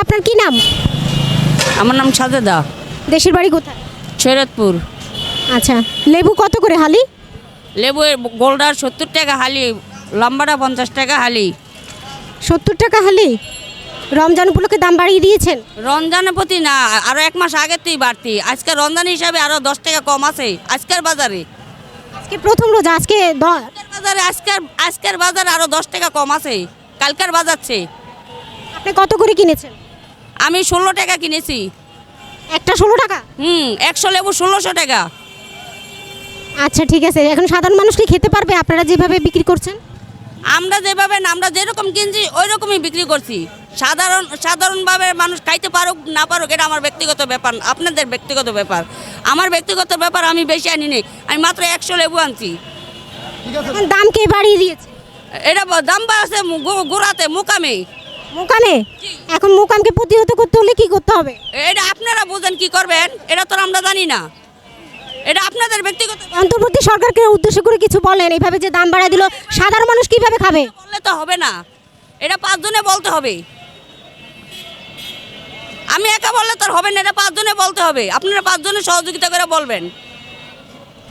আপা আপনার কি নাম? আমার নাম সাজেদা। দেশের বাড়ি কোথায়? শরৎপুর আচ্ছা লেবু কত করে হালি? লেবু গোল্ডার সত্তর টাকা হালি লম্বাটা পঞ্চাশ টাকা হালি। সত্তর টাকা হালি? রমজান উপলক্ষে দাম বাড়িয়ে দিয়েছেন? রমজানের প্রতি না আরও এক মাস আগের থেকেই বাড়তি। আজকে রমজান হিসাবে আরও দশ টাকা কম আছে আজকের বাজারে। আজকে প্রথম রোজা আজকে বাজারে আজকের আজকের বাজারে আরও দশ টাকা কম আছে কালকের বাজার চেয়ে আপনি কত করে কিনেছেন? আমি ষোলো টাকা কিনেছি। একটা ষোলো টাকা? হুম একশো লেবু ষোলোশো টাকা। আচ্ছা ঠিক আছে। এখন সাধারণ মানুষ কি খেতে পারবে? আপনারা যেভাবে বিক্রি করছেন? আমরা যেভাবে না আমরা যেরকম কিনছি ওই রকমই বিক্রি করছি। সাধারণ সাধারণভাবে মানুষ খাইতে পারুক না পারুক এটা আমার ব্যক্তিগত ব্যাপার আপনাদের ব্যক্তিগত ব্যাপার। আমার ব্যক্তিগত ব্যাপার আমি বেশি আনি নি আমি মাত্র একশো লেবু আনছি। এখন দাম কে বাড়িয়ে দিয়েছে? এটা দাম আছে গোড়াতে মুকামে। মুকামে? এখন মুকামকে প্রতিহত করতে হলে কি করতে হবে? এটা আপনারা বুঝেন কি করবেন? এটা তো আমরা জানি না। এটা আপনাদের ব্যক্তিগত। অন্তর্বর্তী সরকারকে উদ্দেশ্য করে কিছু বলেন। এইভাবে যে দাম বাড়ায় দিল সাধারণ মানুষ কীভাবে খাবে? বললে তো হবে না। এটা পাঁচজনে বলতে হবে। আমি একা বললে তো হবে না এটা পাঁচজনে বলতে হবে। আপনারা পাঁচজনে সহযোগিতা করে বলবেন।